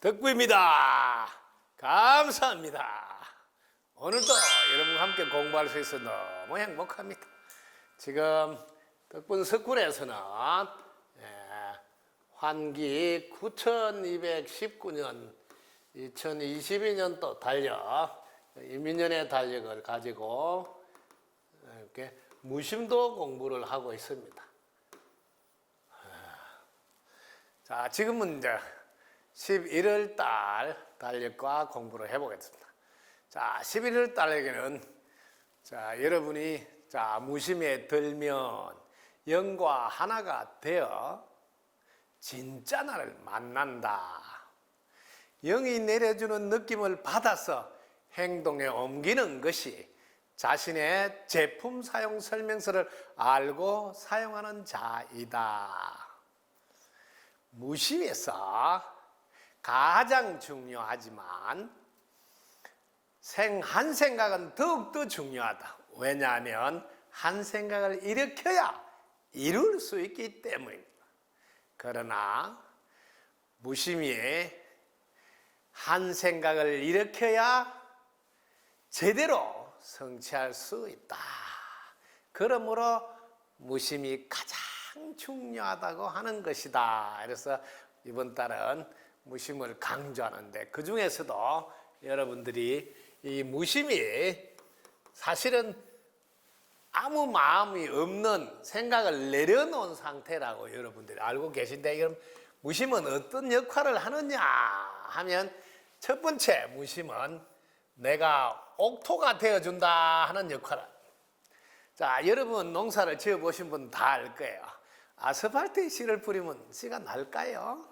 덕구입니다. 감사합니다. 오늘도 여러분과 함께 공부할 수 있어 너무 행복합니다. 지금 덕분 석굴에서는 예, 환기 9219년 2022년도 달력 인민연의 달력을 가지고 이렇게 무심도 공부를 하고 있습니다. 자, 지금은 이제 11월 달 달력과 공부를 해보겠습니다. 자, 11월 달에게는 자, 여러분이 자, 무심에 들면 영과 하나가 되어 진짜 나를 만난다. 영이 내려주는 느낌을 받아서 행동에 옮기는 것이 자신의 제품 사용 설명서를 알고 사용하는 자이다. 무심에서 가장 중요하지만 생 한 생각은 더욱더 중요하다. 왜냐하면 한 생각을 일으켜야 이룰 수 있기 때문입니다. 그러나 무심히 한 생각을 일으켜야 제대로 성취할 수 있다. 그러므로 무심이 가장 중요하다고 하는 것이다. 그래서 이번 달은 무심을 강조하는데 그 중에서도 여러분들이 이 무심이 사실은 아무 마음이 없는 생각을 내려놓은 상태라고 여러분들이 알고 계신데 그럼 무심은 어떤 역할을 하느냐 하면 첫 번째 무심은 내가 옥토가 되어준다 하는 역할을 자 여러분 농사를 지어보신 분 다 알 거예요 아스팔트에 씨를 뿌리면 씨가 날까요?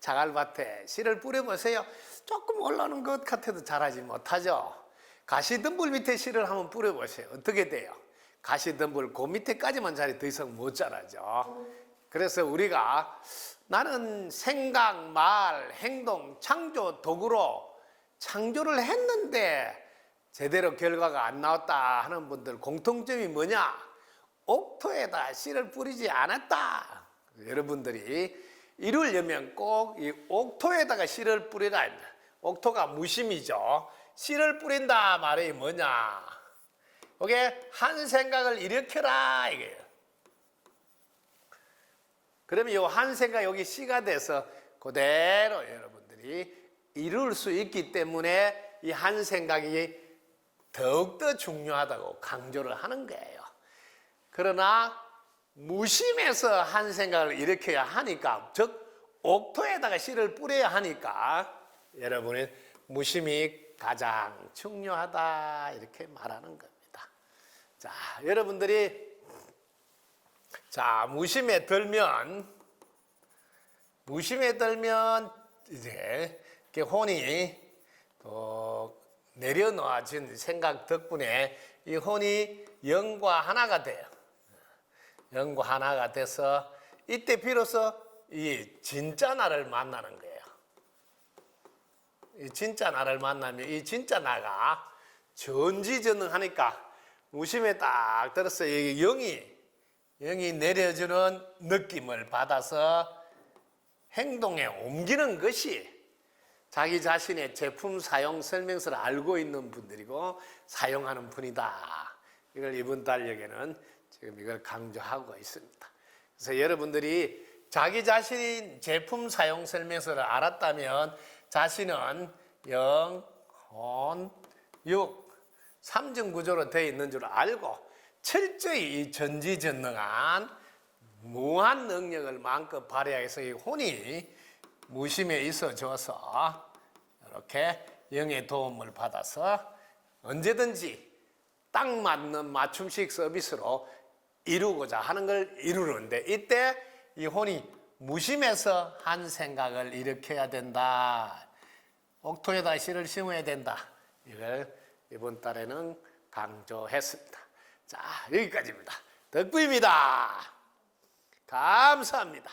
자갈밭에 씨를 뿌려보세요 조금 올라오는 것 같아도 자라지 못하죠 가시덤불 밑에 씨를 한번 뿌려보세요 어떻게 돼요? 가시덤불 그 밑에까지만 자리 더 이상 못 자라죠 그래서 우리가 나는 생각, 말, 행동, 창조 도구로 창조를 했는데 제대로 결과가 안 나왔다 하는 분들 공통점이 뭐냐? 옥토에다 씨를 뿌리지 않았다. 여러분들이 이루려면 꼭 이 옥토에다가 씨를 뿌리라. 합니다. 옥토가 무심이죠. 씨를 뿌린다 말이 뭐냐? 이게 한 생각을 일으켜라 이게요. 그러면 이 한 생각 여기 씨가 돼서 그대로 여러분들이 이룰 수 있기 때문에 이 한 생각이 더욱더 중요하다고 강조를 하는 거예요. 그러나 무심해서 한 생각을 일으켜야 하니까 즉 옥토에다가 씨를 뿌려야 하니까 여러분은 무심이 가장 중요하다 이렇게 말하는 겁니다. 자, 여러분들이 자, 무심에 들면 무심에 들면 이제 혼이 또 내려놓아진 생각 덕분에 이 혼이 영과 하나가 돼요. 영과 하나가 돼서 이때 비로소 이 진짜 나를 만나는 거예요. 이 진짜 나를 만나면 이 진짜 나가 전지전능하니까 무심에 딱 들어서 이 영이 영이 내려주는 느낌을 받아서 행동에 옮기는 것이 자기 자신의 제품 사용 설명서를 알고 있는 분들이고 사용하는 분이다. 이걸 이번 달력에는 지금 이걸 강조하고 있습니다. 그래서 여러분들이 자기 자신이 제품 사용 설명서를 알았다면 자신은 영, 혼, 육, 삼중 구조로 되어 있는 줄 알고 철저히 이 전지전능한 무한 능력을 마음껏 발휘해서 이 혼이 무심에 있어줘서 이렇게 영의 도움을 받아서 언제든지 딱 맞는 맞춤식 서비스로 이루고자 하는 걸 이루는데 이때 이 혼이 무심해서 한 생각을 일으켜야 된다. 옥토에다 씨를 심어야 된다. 이걸 이번 달에는 강조했습니다. 자, 여기까지입니다. 덕구입니다. 감사합니다.